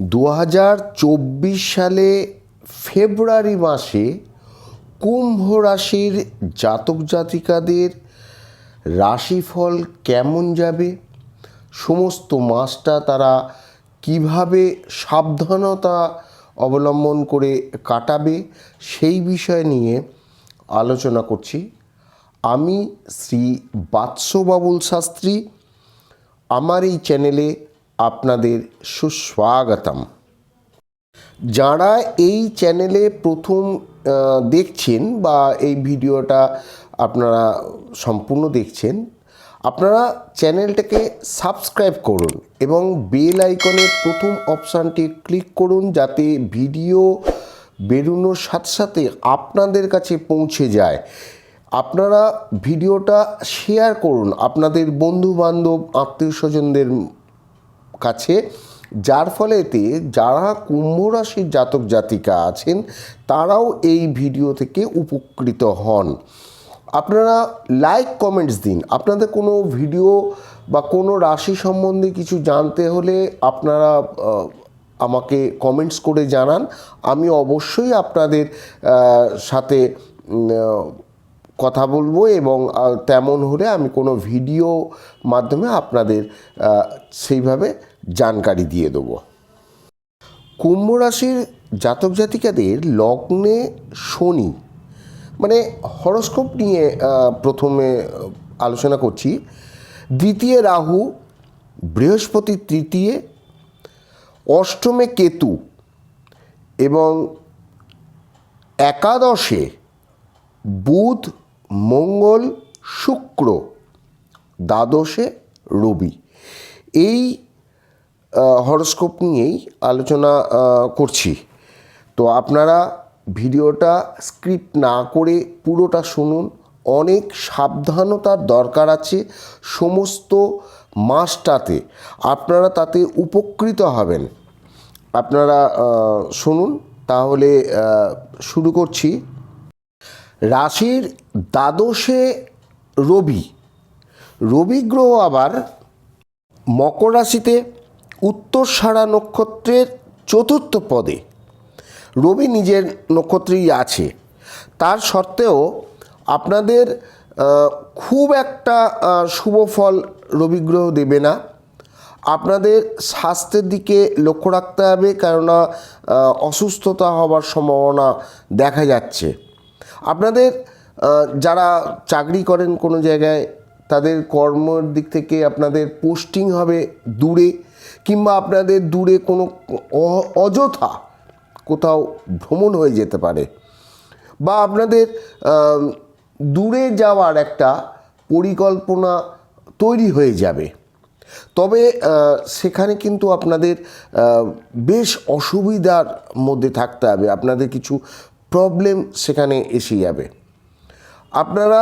দু হাজার চব্বিশ সালে ফেব্রুয়ারি মাসে কুম্ভ রাশির জাতক জাতিকাদের রাশিফল কেমন যাবে? সমস্ত মাসটা তারা কীভাবে সাবধানতা অবলম্বন করে কাটাবে? সেই বিষয় নিয়ে আলোচনা করছি। আমি শ্রী বাৎসবাবুল শাস্ত্রী। আমার এই চ্যানেলে আপনাদের সুস্বাগতম। যারা এই চ্যানেলে প্রথম দেখছেন বা এই ভিডিওটা আপনারা সম্পূর্ণ দেখছেন, আপনারা চ্যানেলটাকে সাবস্ক্রাইব করুন এবং বেল আইকনের প্রথম অপশানটি ক্লিক করুন যাতে ভিডিও বেরোনোর সাথে সাথে আপনাদের কাছে পৌঁছে যায়। আপনারা ভিডিওটা শেয়ার করুন, আপনাদের বন্ধু বান্ধব আত্মীয় স্বজনদের কাছে, যার ফলে এতে যারা কুম্ভ রাশির জাতক জাতিকা আছেন, তারাও এই ভিডিও থেকে উপকৃত হন। আপনারা লাইক কমেন্টস দিন। আপনাদের কোনো ভিডিও বা কোনো রাশি সম্বন্ধে কিছু জানতে হলে আপনারা আমাকে কমেন্টস করে জানান। আমি অবশ্যই আপনাদের সাথে কথা বলব এবং তেমন হলে আমি কোনো ভিডিও মাধ্যমে আপনাদের সেইভাবে জানকারি দিয়ে দেবো। কুম্ভ রাশির জাতক জাতিকাদের লগ্নে শনি মানে হরস্কোপ নিয়ে প্রথমে আলোচনা করছি। দ্বিতীয় রাহু, বৃহস্পতি তৃতীয়, অষ্টমে কেতু এবং একাদশে বুধ মঙ্গল, শুক্র, দ্বাদশে রবি। এই হরস্কোপ নিয়েই আলোচনা করছি। তো আপনারা ভিডিওটা স্ক্রিপ্ট না করে পুরোটা শুনুন। অনেক সাবধানতার দরকার আছে সমস্ত মাসটাতে। আপনারা তাতে উপকৃত হবেন। আপনারা শুনুন। তাহলে শুরু করছি। রাশির দ্বাদশে রবি। রবি গ্রহ আবার মকর রাশিতে উত্তর সারা নক্ষত্রের চতুর্থ পদে। রবি নিজের নক্ষত্রেই আছে। তার সত্ত্বেও আপনাদের খুব একটা শুভ ফল রবি গ্রহ দেবে না। আপনাদের স্বাস্থ্যের দিকে লক্ষ্য রাখতে হবে কেননা অসুস্থতা হওয়ার সম্ভাবনা দেখা যাচ্ছে। আপনাদের যারা চাকরি করেন কোনো জায়গায়, তাদের কর্মের দিক থেকে আপনাদের পোস্টিং হবে দূরে, কিংবা আপনাদের দূরে কোনো অযথা কোথাও ভ্রমণ হয়ে যেতে পারে। বা আপনাদের দূরে যাওয়ার একটা পরিকল্পনা তৈরি হয়ে যাবে। তবে সেখানে কিন্তু আপনাদের বেশ অসুবিধার মধ্যে থাকতে হবে। আপনাদের কিছু প্রবলেম সেখানে এসে যাবে। আপনারা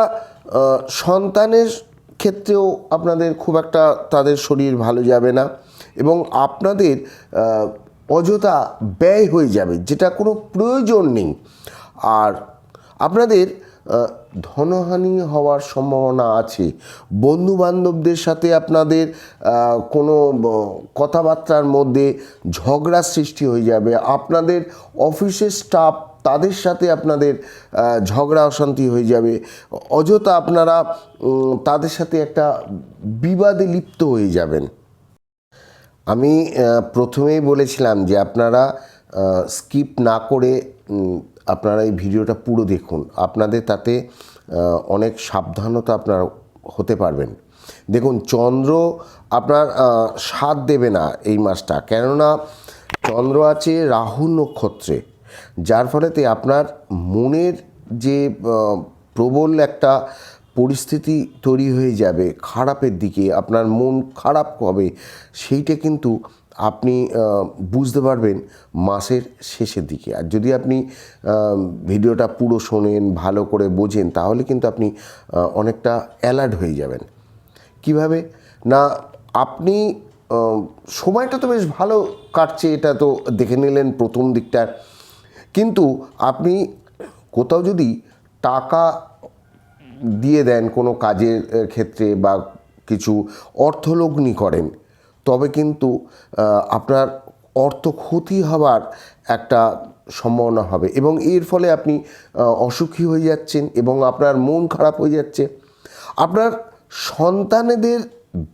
সন্তানের ক্ষেত্রেও আপনাদের খুব একটা তাদের শরীর ভালো যাবে না এবং আপনাদের অযথা ব্যয় হয়ে যাবে, যেটা কোনো প্রয়োজন নেই। আর আপনাদের ধনহানি হওয়ার সম্ভাবনা আছে। বন্ধু বান্ধবদের সাথে আপনাদের কোনো কথাবার্তার মধ্যে ঝগড়া সৃষ্টি হয়ে যাবে। আপনাদের অফিসের স্টাফ তাদের সাথে আপনাদের ঝগড়া অশান্তি হয়ে যাবে। অযথা আপনারা তাদের সাথে একটা বিবাদে লিপ্ত হয়ে যাবেন। আমি প্রথমেই বলেছিলাম যে আপনারা স্কিপ না করে আপনারা এই ভিডিওটা পুরো দেখুন। আপনাদের তাতে অনেক সাবধানতা আপনারা হতে পারবেন। দেখুন, চন্দ্র আপনার সাথ দেবে না এই মাসটা। কেননা, চন্দ্র আছে রাহু নক্ষত্রে। যার ফলেতে আপনার মনের যে প্রবল একটা পরিস্থিতি তৈরি হয়ে যাবে খারাপের দিকে, আপনার মন খারাপ হবে, সেইটা কিন্তু আপনি বুঝতে পারবেন মাসের শেষের দিকে। আর যদি আপনি ভিডিওটা পুরো শোনেন, ভালো করে বোঝেন, তাহলে কিন্তু আপনি অনেকটা অ্যালার্ট হয়ে যাবেন। কীভাবে? না, আপনি সময়টা তো বেশ ভালো কাটছে, এটা তো দেখে নিলেন প্রথম দিকটা কিন্তু আপনি কোথাও যদি টাকা দিয়ে দেন কোনো কাজের ক্ষেত্রে বা কিছু অর্থলগ্নি করেন, তবে কিন্তু আপনার অর্থ ক্ষতি হওয়ার একটা সম্ভাবনা হবে এবং এর ফলে আপনি অসুখী হয়ে যাচ্ছেন এবং আপনার মন খারাপ হয়ে যাচ্ছে। আপনার সন্তানেদের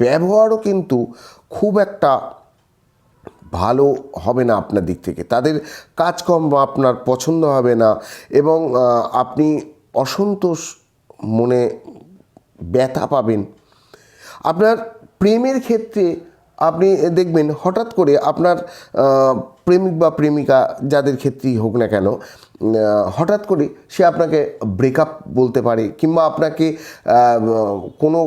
ব্যবহারও কিন্তু খুব একটা ভালো হবে না আপনার দিক থেকে। তাদের কাজকর্ম আপনার পছন্দ হবে না এবং আপনি অসন্তোষ মনে ব্যথা পাবেন। আপনার প্রেমের ক্ষেত্রে আপনি দেখবেন হঠাৎ করে আপনার প্রেমিক বা প্রেমিকা যাদের ক্ষেত্রেই হোক না কেন হঠাৎ করে সে আপনাকে ব্রেকআপ বলতে পারে কিংবা আপনাকে কোনো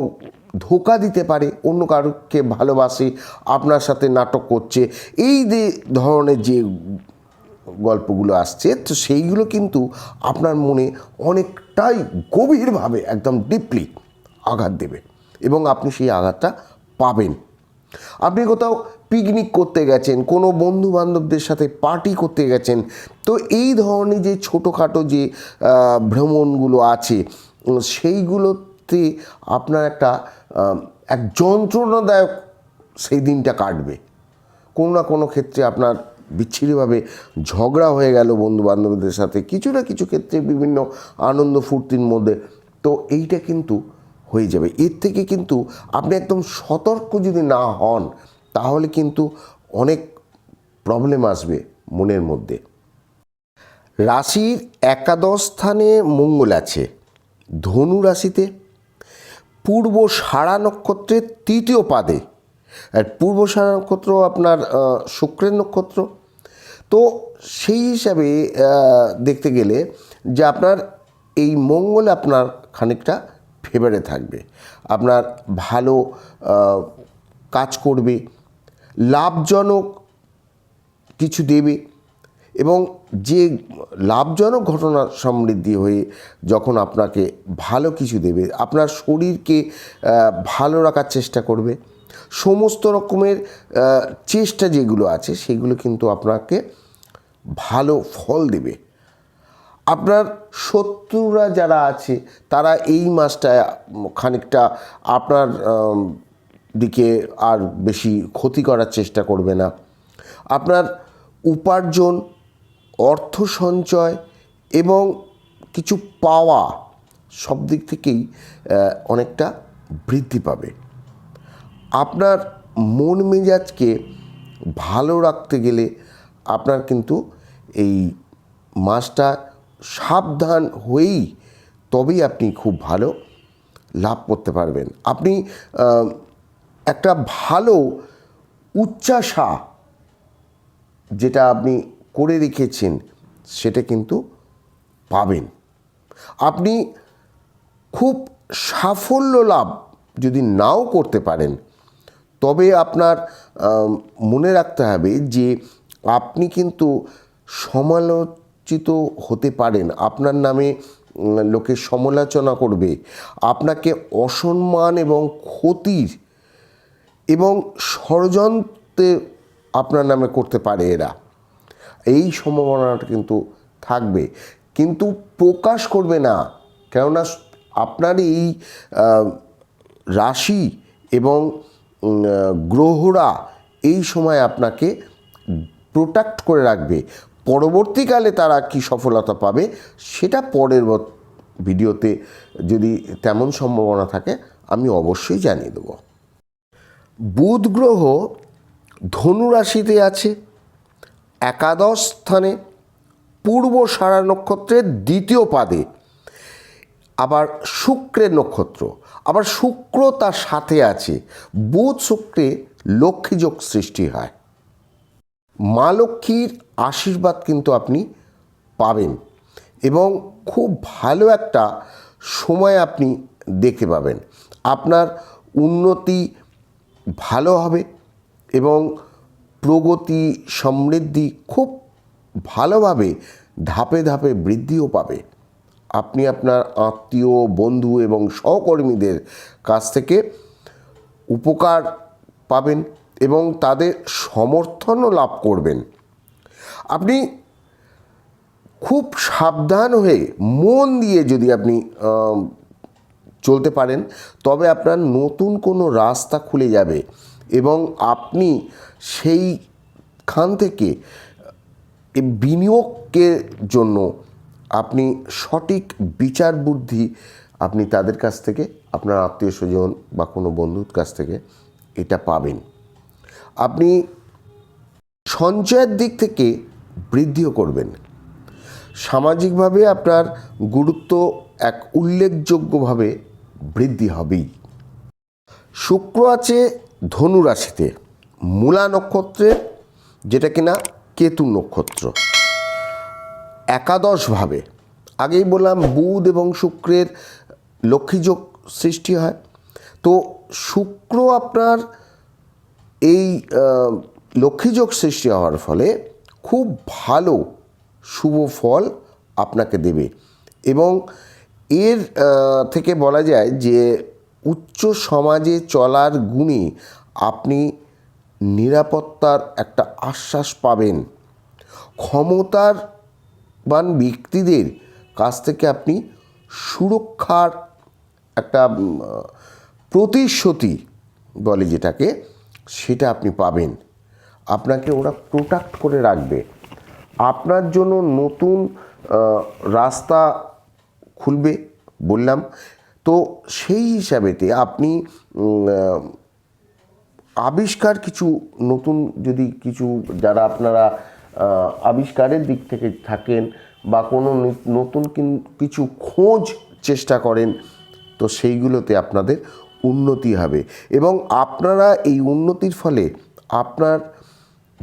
ধোকা দিতে পারে, অন্য কারোকে ভালোবাসে, আপনার সাথে নাটক করছে। এই যে ধরনের যে গল্পগুলো আসছে, তো সেইগুলো কিন্তু আপনার মনে অনেকটাই গভীরভাবে একদম ডিপলি আঘাত দেবে এবং আপনি সেই আঘাতটা পাবেন। আপনি কোথাও পিকনিক করতে গেছেন, কোনো বন্ধু বান্ধবদের সাথে পার্টি করতে গেছেন, তো এই ধরনের যে ছোটোখাটো যে ভ্রমণগুলো আছে, সেইগুলোতে আপনার একটা এক যন্ত্রণাদায়ক সেই দিনটা কাটবে। কোনো না কোনো ক্ষেত্রে আপনার বিচ্ছিরিভাবে ঝগড়া হয়ে গেল বন্ধু বান্ধবদের সাথে, কিছু না কিছু ক্ষেত্রে বিভিন্ন আনন্দ ফুর্তির মধ্যে। তো এইটা কিন্তু হয়ে যাবে। এর থেকে কিন্তু আপনি একদম সতর্ক যদি না হন, তাহলে কিন্তু অনেক প্রবলেম আসবে মনের মধ্যে। রাশির একাদশ স্থানে মঙ্গল আছে। ধনু রাশিতে পূর্ব সারা নক্ষত্রের তৃতীয় পাদে। আর পূর্ব সারা নক্ষত্র আপনার শুক্রের নক্ষত্র। তো সেই হিসাবে দেখতে গেলে যে আপনার এই মঙ্গল আপনার খানিকটা ফেভারে থাকবে। আপনার ভালো কাজ করবে, লাভজনক কিছু দেবে। এবং যে লাভজনক ঘটনা সমৃদ্ধি হয়ে যখন আপনাকে ভালো কিছু দেবে, আপনার শরীরকে ভালো রাখার চেষ্টা করবে, সমস্ত রকমের চেষ্টা যেগুলো আছে সেগুলো কিন্তু আপনাকে ভালো ফল দেবে। আপনার শত্রুরা যারা আছে, তারা এই মাসটায় খানিকটা আপনার দিকে আর বেশি ক্ষতি করার চেষ্টা করবে না। আপনার উপার্জন অর্থ সঞ্চয় এবং কিছু পাওয়া সব দিক থেকেই অনেকটা বৃদ্ধি পাবে। আপনার মন মেজাজকে ভালো রাখতে গেলে আপনার কিন্তু এই মাসটা সাবধান হয়েই তবেই আপনি খুব ভালো লাভ করতে পারবেন। আপনি একটা ভালো উচ্চাসা যেটা আপনি করে রেখেছেন, সেটা কিন্তু পাবেন। আপনি খুব সাফল্য লাভ যদি নাও করতে পারেন, তবে আপনার মনে রাখতে হবে যে আপনি কিন্তু সমালোচিত হতে পারেন। আপনার নামে লোকে সমালোচনা করবে। আপনাকে অসম্মান এবং ক্ষতির এবং ষড়যন্ত্রে আপনার নামে করতে পারে এরা। এই সম্ভাবনাটা কিন্তু থাকবে। কিন্তু প্রকাশ করবে না। কেননা আপনার এই রাশি এবং গ্রহরা এই সময় আপনাকে প্রোটেক্ট করে রাখবে। পরবর্তীকালে তারা কি সফলতা পাবে, সেটা পরের ভিডিওতে যদি তেমন সম্ভাবনা থাকে, আমি অবশ্যই জানিয়ে দেবো। বুধ গ্রহ ধনু রাশিতে আছে। একাদশ স্থানে, পূর্ব সারা নক্ষত্রের দ্বিতীয় পাদে, আবার শুক্রের নক্ষত্র। আবার শুক্র তার সাথে আছে। বুধ শুক্রে লক্ষ্মীযোগ সৃষ্টি হয়। মা লক্ষ্মীর আশীর্বাদ কিন্তু আপনি পাবেন এবং খুব ভালো একটা সময় আপনি দেখতে পাবেন। আপনার উন্নতি ভালো হবে এবং প্রগতি, সমৃদ্ধি খুব ভালোভাবে ধাপে ধাপে বৃদ্ধিও পাবে। আপনি আপনার আত্মীয়, বন্ধু এবং সহকর্মীদের কাছ থেকে উপকার পাবেন এবং তাদের সমর্থনও লাভ করবেন। আপনি খুব সাবধান হয়ে মন দিয়ে যদি আপনি চলতে পারেন, তবে আপনার নতুন কোনো রাস্তা খুলে যাবে। এবং আপনি সেই খান থেকে বিনিয়োগের জন্য আপনি সঠিক বিচার বুদ্ধি আপনি তাদের কাছ থেকে, আপনার আত্মীয় স্বজন বা কোনো বন্ধুর কাছ থেকে এটা পাবেন। আপনি সঞ্চয়ের দিক থেকে বৃদ্ধিও করবেন। সামাজিকভাবে আপনার গুরুত্ব এক উল্লেখযোগ্যভাবে বৃদ্ধি হবেই। শুক্র আছে ধনু রাশিতে মূলা নক্ষত্রে, যেটা কিনা কেতু নক্ষত্র। একাদশভাবে, আগেই বললাম বুধ এবং শুক্রের লক্ষ্মীযোগ সৃষ্টি হয়। তো শুক্র আপনার এই লক্ষ্মীযোগ সৃষ্টি হওয়ার ফলে খুব ভালো শুভ ফল আপনাকে দেবে। এবং এর থেকে বলা যায় যে উচ্চ সমাজে চলার গুণে আপনি নিরাপত্তার একটা আশ্বাস পাবেন। ক্ষমতার বান ব্যক্তিদের কাছ থেকে আপনি সুরক্ষার একটা প্রতিশ্রুতি বলে যেটাকে, সেটা আপনি পাবেন। আপনাকে ওরা প্রোটেক্ট করে রাখবে। আপনার জন্য নতুন রাস্তা খুলবে, বললাম। তো সেই হিসাবেতে আপনি আবিষ্কার কিছু নতুন যদি কিছু যারা আপনারা আবিষ্কারের দিক থেকে থাকেন বা কোনো নতুন কিছু খোঁজ চেষ্টা করেন, তো সেইগুলোতে আপনাদের উন্নতি হবে। এবং আপনারা এই উন্নতির ফলে আপনার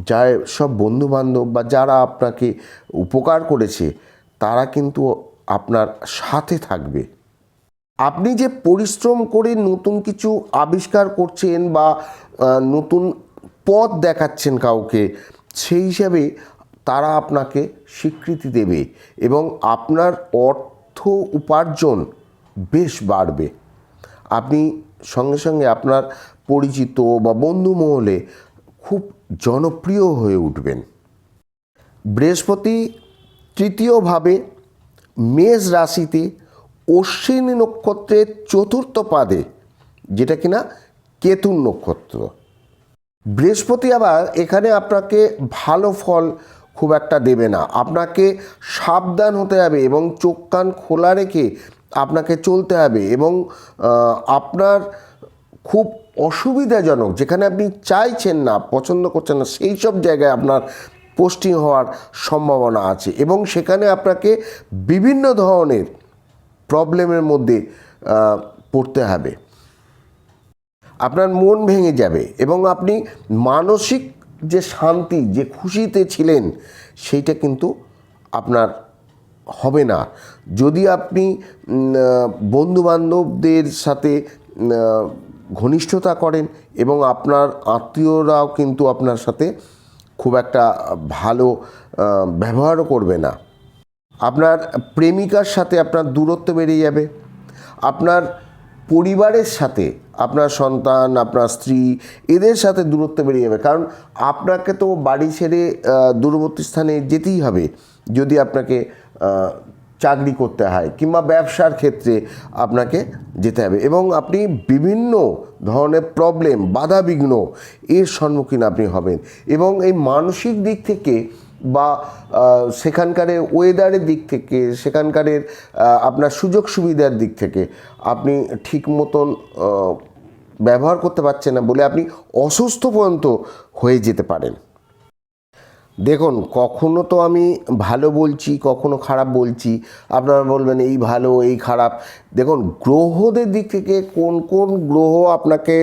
যা সব বন্ধুবান্ধব বা যারা আপনাকে উপকার করেছে, তারা কিন্তু আপনার সাথে থাকবে। আপনি যে পরিশ্রম করে নতুন কিছু আবিষ্কার করছেন বা নতুন পথ দেখাচ্ছেন কাউকে, সেই হিসাবে তারা আপনাকে স্বীকৃতি দেবে এবং আপনার অর্থ উপার্জন বেশ বাড়বে। আপনি সঙ্গে সঙ্গে আপনার পরিচিত বা বন্ধু মহলে খুব জনপ্রিয় হয়ে উঠবেন। বৃহস্পতি তৃতীয়ভাবে মেষ রাশিতে অশ্বিনী নক্ষত্রের চতুর্থ পাদে, যেটা কিনা কেতুন নক্ষত্র। বৃহস্পতি আবার এখানে আপনাকে ভালো ফল খুব একটা দেবে না। আপনাকে সাবধান হতে হবে এবং চোখ কান খোলা রেখে আপনাকে চলতে হবে এবং আপনার খুব অসুবিধাজনক, যেখানে আপনি চাইছেন না, পছন্দ করছেন না, সেই সব জায়গায় আপনার পোস্টিং হওয়ার সম্ভাবনা আছে এবং সেখানে আপনাকে বিভিন্ন ধরনের প্রবলেমের মধ্যে পড়তে হবে। আপনার মন ভেঙে যাবে এবং আপনি মানসিক যে শান্তি, যে খুশিতে ছিলেন, সেইটা কিন্তু আপনার হবে না। যদি আপনি বন্ধু বান্ধবদের সাথে ঘনিষ্ঠতা করেন এবং আপনার আত্মীয়রাও কিন্তু আপনার সাথে খুব একটা ভালো ব্যবহারও করবে না। আপনার প্রেমিকার সাথে আপনার দূরত্ব বেড়ে যাবে। আপনার পরিবারের সাথে আপনার সন্তান, আপনার স্ত্রী এদের সাথে দূরত্ব বেড়ে যাবে। কারণ আপনাকে তো বাড়ি ছেড়ে দূরবর্তী স্থানে যেতেই হবে যদি আপনাকে চাকরি করতে হয় কিংবা ব্যবসার ক্ষেত্রে আপনাকে যেতে হবে। এবং আপনি বিভিন্ন ধরনের প্রবলেম বাধা বিঘ্ন এর সম্মুখীন আপনি হবেন। এবং এই মানসিক দিক থেকে বা সেখানকার ওয়েদারের দিক থেকে, সেখানকারের আপনার সুযোগ সুবিধার দিক থেকে আপনি ঠিক মতন ব্যবহার করতে পারছেন না বলে আপনি অসুস্থ পর্যন্ত হয়ে যেতে পারেন। দেখুন, কখনো তো আমি ভালো বলছি, কখনো খারাপ বলছি। আপনারা বলবেন, এই ভালো, এই খারাপ। দেখুন, গ্রহদের দিক থেকে কোন কোন গ্রহ আপনাকে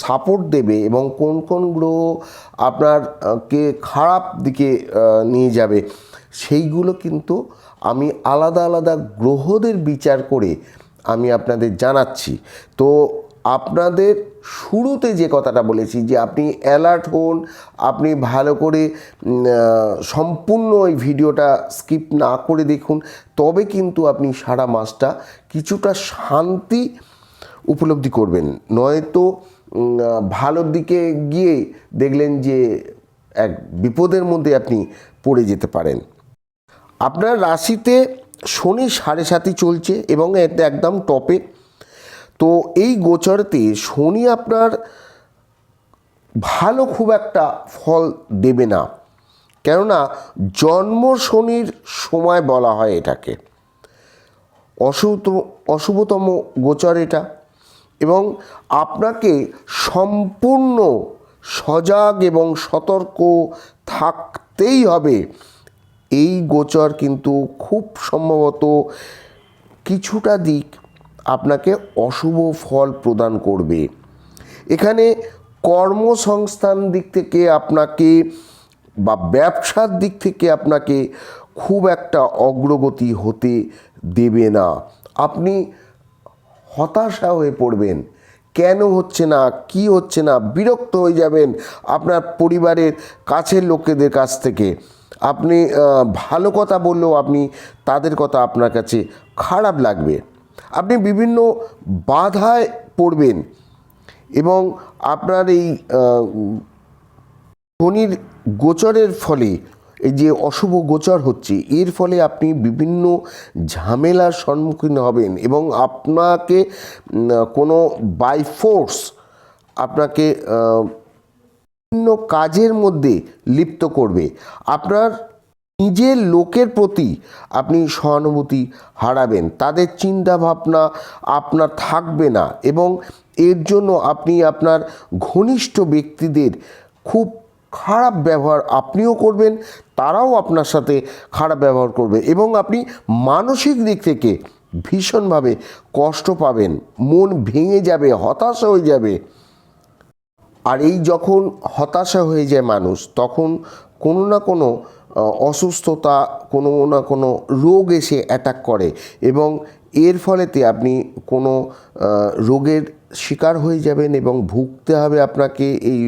সাপোর্ট দেবে এবং কোন কোন গ্রহ আপনার কে খারাপ দিকে নিয়ে যাবে, সেইগুলো কিন্তু আমি আলাদা আলাদা গ্রহদের বিচার করে আমি আপনাদের জানাচ্ছি। তো আপনাদের শুরুতে যে কথাটা বলেছি যে আপনি অ্যালার্ট হন, আপনি ভালো করে সম্পূর্ণ ওই ভিডিওটা স্কিপ না করে দেখুন, তবে কিন্তু আপনি সারা মাসটা কিছুটা শান্তি উপলব্ধি করবেন। নয়তো ভালোর দিকে গিয়ে দেখলেন যে এক বিপদের মধ্যে আপনি পড়ে যেতে পারেন। আপনার রাশিতে শনি সাড়ে সাতই চলছে এবং এতে একদম টপে তো এই গোচরতে শনি আপনার ভালো খুব একটা ফল দেবে না। কেননা জন্ম শনির সময় বলা হয় এটাকে। অশুভ, অশুভতম গোচর এটা। এবং আপনাকে সম্পূর্ণ সজাগ এবং সতর্ক থাকতেই হবে। এই গোচর কিন্তু খুব সম্ভবত কিছুটা দিক আপনাকে অশুভ ফল প্রদান করবে। এখানে কর্মসংস্থান দিক থেকে আপনাকে বা ব্যবসার দিক থেকে আপনাকে খুব একটা অগ্রগতি হতে দেবে না। আপনি হতাশা হয়ে পড়বেন। কেন হচ্ছে না? কি হচ্ছে না? বিরক্ত হয়ে যাবেন আপনার পরিবারের কাছের লোকেদের কাছ থেকে। আপনি ভালো কথা বললেও আপনি তাদের কথা আপনার কাছে খারাপ লাগবে। আপনি বিভিন্ন বাধায় পড়বেন এবং আপনার এই শনির গোচরের ফলে, এই যে অশুভ গোচর হচ্ছে, এর ফলে আপনি বিভিন্ন ঝামেলার সম্মুখীন হবেন এবং আপনাকে কোনো বাই ফোর্স আপনাকে বিভিন্ন কাজের মধ্যে লিপ্ত করবে। আপনার নিজের লোকের প্রতি আপনি সহানুভূতি হারাবেন, তাদের চিন্তা ভাবনা আপনার থাকবে না এবং এর জন্য আপনি আপনার ঘনিষ্ঠ ব্যক্তিদের খুব খারাপ ব্যবহার আপনিও করবেন, তারাও আপনার সাথে খারাপ ব্যবহার করবে এবং আপনি মানসিক দিক থেকে ভীষণভাবে কষ্ট পাবেন, মন ভেঙে যাবে, হতাশা হয়ে যাবে। আর এই যখন হতাশা হয়ে যায় মানুষ, তখন কোনো না কোনো অসুস্থতা কোনো না কোনো রোগ এসে অ্যাটাক করে এবং এর ফলেতে আপনি কোনো রোগের শিকার হয়ে যাবেন এবং ভুগতে হবে আপনাকে এই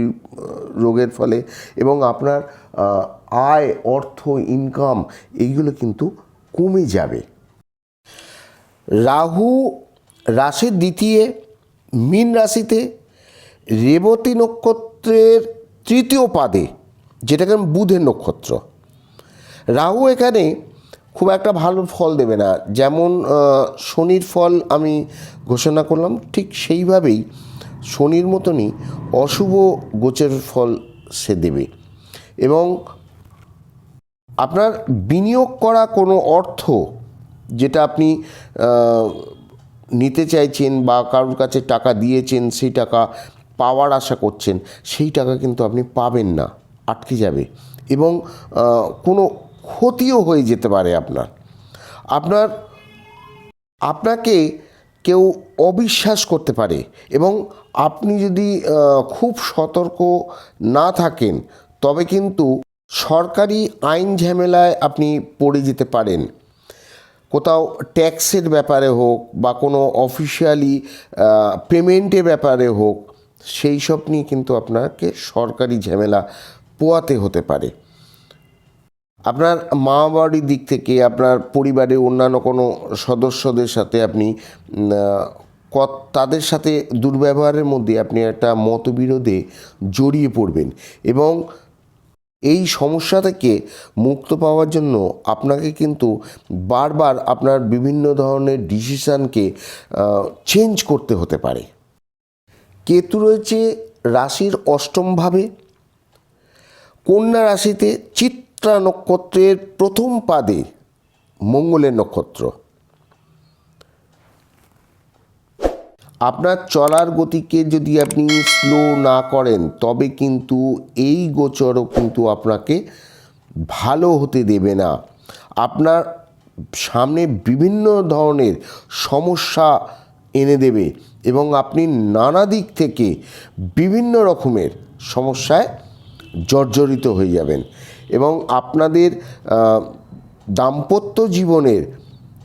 রোগের ফলে এবং আপনার আয়, অর্থ ইনকাম এইগুলো কিন্তু কমে যাবে। রাহু রাশির দ্বিতীয় মীন রাশিতে রেবতী নক্ষত্রের তৃতীয় পাদে, যেটাকে বুধের নক্ষত্র। রাহু এখানে খুব একটা ভালো ফল দেবে না। যেমন শনির ফল আমি ঘোষণা করলাম, ঠিক সেইভাবেই শনির মতনই অশুভ গোচের ফল সে দেবে। এবং আপনার বিনিয়োগ করা কোনো অর্থ যেটা আপনি নিতে চাইছেন বা কারোর কাছে টাকা দিয়েছেন, সেই টাকা পাওয়ার আশা করছেন, সেই টাকা কিন্তু আপনি পাবেন না, আটকে যাবে। এবং কোনো ক্ষতিও হয়ে যেতে পারে আপনার। আপনার, আপনাকে কেউ অবিশ্বাস করতে পারে এবং আপনি যদি খুব সতর্ক না থাকেন, তবে কিন্তু সরকারি আইন ঝামেলায় আপনি পড়ে যেতে পারেন। কোথাও ট্যাক্সের ব্যাপারে হোক বা কোনো অফিসিয়ালি পেমেন্টের ব্যাপারে হোক, সেই সব নিয়ে কিন্তু আপনাকে সরকারি ঝামেলা পোয়াতে হতে পারে। আপনার মা বাড়ির দিক থেকে আপনার পরিবারের অন্যান্য কোনো সদস্যদের সাথে আপনি তাদের সাথে দুর্ব্যবহারের মধ্যে আপনি একটা মতবিরোধে জড়িয়ে পড়বেন এবং এই সমস্যা থেকে মুক্ত পাওয়ার জন্য আপনাকে কিন্তু বারবার আপনার বিভিন্ন ধরনের ডিসিশানকে চেঞ্জ করতে হতে পারে। কেতু রয়েছে রাশির অষ্টমভাবে কন্যা রাশিতে চিত্রা নক্ষত্রের প্রথম পাদে মঙ্গলের নক্ষত্র। আপনার চলার গতিকে যদি আপনি স্লো না করেন, তবে কিন্তু এই গোচরও কিন্তু আপনাকে ভালো হতে দেবে না। আপনার সামনে বিভিন্ন ধরনের সমস্যা এনে দেবে এবং আপনি নানা দিক থেকে বিভিন্ন রকমের সমস্যায় জর্জরিত হয়ে যাবেন। এবং আপনাদের দাম্পত্য জীবনের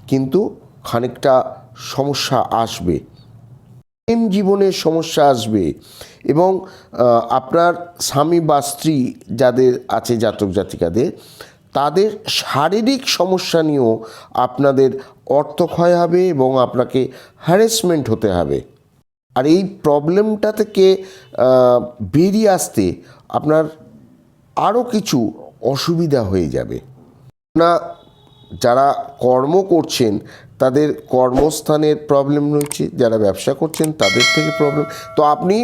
কিন্তু খানিকটা সমস্যা আসবে। প্রেম জীবনের সমস্যা আসবে এবং আপনার স্বামী বা স্ত্রী যাদের আছে জাতক জাতিকাদের, তাদের শারীরিক সমস্যা নিয়েও আপনাদের অর্থক্ষয় হবে এবং আপনাকে হ্যারাসমেন্ট হতে হবে। আর এই প্রবলেমটা থেকে বেরিয়ে আসতে আপনার আরও কিছু অসুবিধা হয়ে যাবে। না, যারা কর্ম করছেন, তাদের কর্মস্থানের প্রবলেম রয়েছে, যারা ব্যবসা করছেন, তাদের থেকে প্রবলেম তো আপনি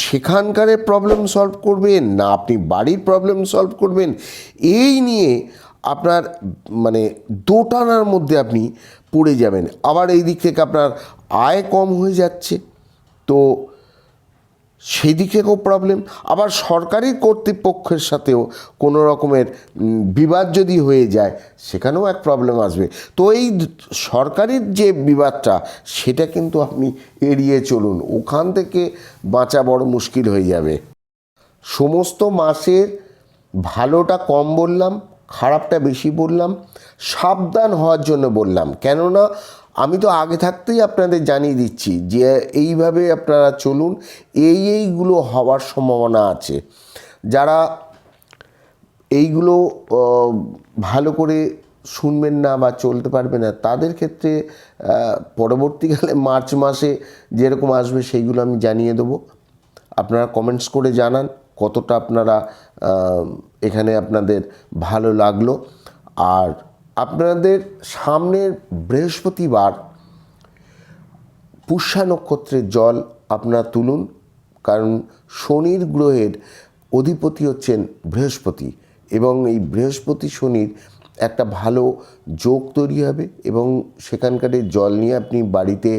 সেখানকারের প্রবলেম সলভ করবেন, না আপনি বাড়ির প্রবলেম সলভ করবেন, এই নিয়ে আপনার মানে দোটানার মধ্যে আপনি পড়ে যাবেন। আবার এই দিক থেকে আপনার আয় কম হয়ে যাচ্ছে। তো সেই দিক প্রবলেম আবার সরকারি কর্তৃপক্ষের সাথেও কোনো রকমের বিবাদ যদি হয়ে যায়, সেখানেও এক প্রবলেম আসবে। তো এই সরকারির যে বিবাদটা, সেটা কিন্তু আপনি এড়িয়ে চলুন। ওখান থেকে বাঁচা বড় মুশকিল হয়ে যাবে। সমস্ত মাসের ভালোটা কম বললাম, খারাপটা বেশি বললাম, সাবধান হওয়ার জন্য বললাম। কেননা আমি তো আগে থাকতেই আপনাদের জানিয়ে দিচ্ছি যে এইভাবে আপনারা চলুন, এই এইগুলো হওয়ার সম্ভাবনা আছে। যারা এইগুলো ভালো করে শুনবেন না বা চলতে পারবে না, তাদের ক্ষেত্রে পরবর্তীকালে মার্চ মাসে যেরকম আসবে সেইগুলো আমি জানিয়ে দেবো। আপনারা কমেন্টস করে জানান কতটা আপনারা এখানে আপনাদের ভালো লাগল। আর আপনাদের সামনের বৃহস্পতিবার পুষ্যা নক্ষত্রের জল আপনারা তুলুন, কারণ শনির গ্রহের অধিপতি হচ্ছেন বৃহস্পতি এবং এই বৃহস্পতি শনির একটা ভালো যোগ তৈরি হবে এবং সেখানকার জল নিয়ে আপনি বাড়িতে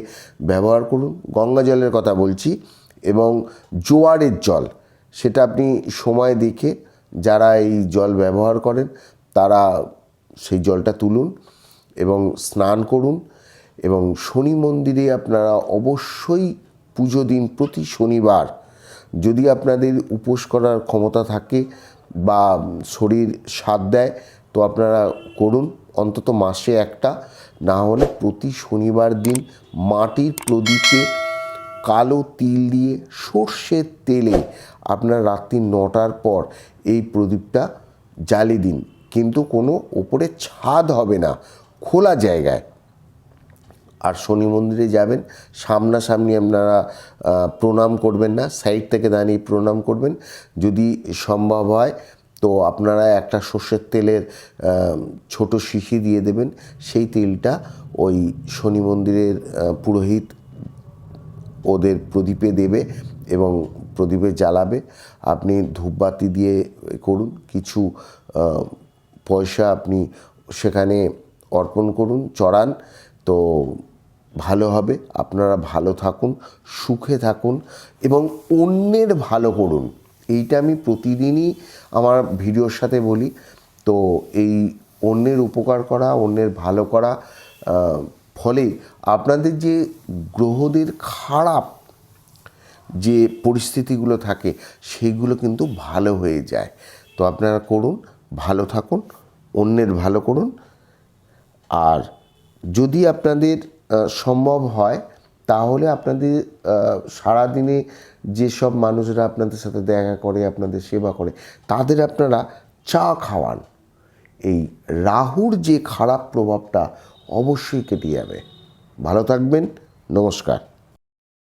ব্যবহার করুন, গঙ্গা জলের কথা বলছি এবং জোয়ারের জল, সেটা আপনি সময় দেখে যারা এই জল ব্যবহার করেন তারা সেই জলটা তুলুন এবং স্নান করুন এবং শনি মন্দিরে আপনারা অবশ্যই পুজো দিন প্রতি শনিবার। যদি আপনাদের উপোস করার ক্ষমতা থাকে বা শরীর সাথ দেয়, তো আপনারা করুন, অন্তত মাসে একটা। না হলে প্রতি শনিবার দিন মাটির প্রদীপে কালো তিল দিয়ে সর্ষের তেলে আপনার রাত্রি নটার পর এই প্রদীপটা জ্বালিয়ে দিন। কিন্তু কোনো ওপরে ছাদ হবে না, খোলা জায়গায়। আর শনি মন্দিরে যাবেন, সামনাসামনি আপনারা প্রণাম করবেন না, সাইড থেকে দাঁড়িয়ে প্রণাম করবেন। যদি সম্ভব হয়, তো আপনারা একটা সর্ষের তেলের ছোট শিশি দিয়ে দেবেন। সেই তেলটা ওই শনি মন্দিরের পুরোহিত ওদের প্রদীপে দেবে এবং প্রদীপে জ্বালাবে। আপনি ধূপবাতি দিয়ে করুন, কিছু পয়সা আপনি সেখানে অর্পণ করুন, চড়ান, তো ভালো হবে। আপনারা ভালো থাকুন, সুখে থাকুন এবং অন্যের ভালো করুন। এইটা আমি প্রতিদিনই আমার ভিডিওর সাথে বলি। তো এই অন্যের উপকার করা, অন্যের ভালো করা ফলে আপনাদের যে গ্রহদের খারাপ যে পরিস্থিতিগুলো থাকে সেইগুলো কিন্তু ভালো হয়ে যায়। তো আপনারা করুন ভালো থাকুন, অন্যের ভালো করুন। আর যদি আপনাদের সম্ভব হয়, তাহলে আপনাদের সারাদিনে যেসব মানুষরা আপনাদের সাথে দেখা করে, আপনাদের সেবা করে, তাদের আপনারা চা খাওয়ান। এই রাহুর যে খারাপ প্রভাবটা অবশ্যই কেটে যাবে। ভালো থাকবেন, নমস্কার।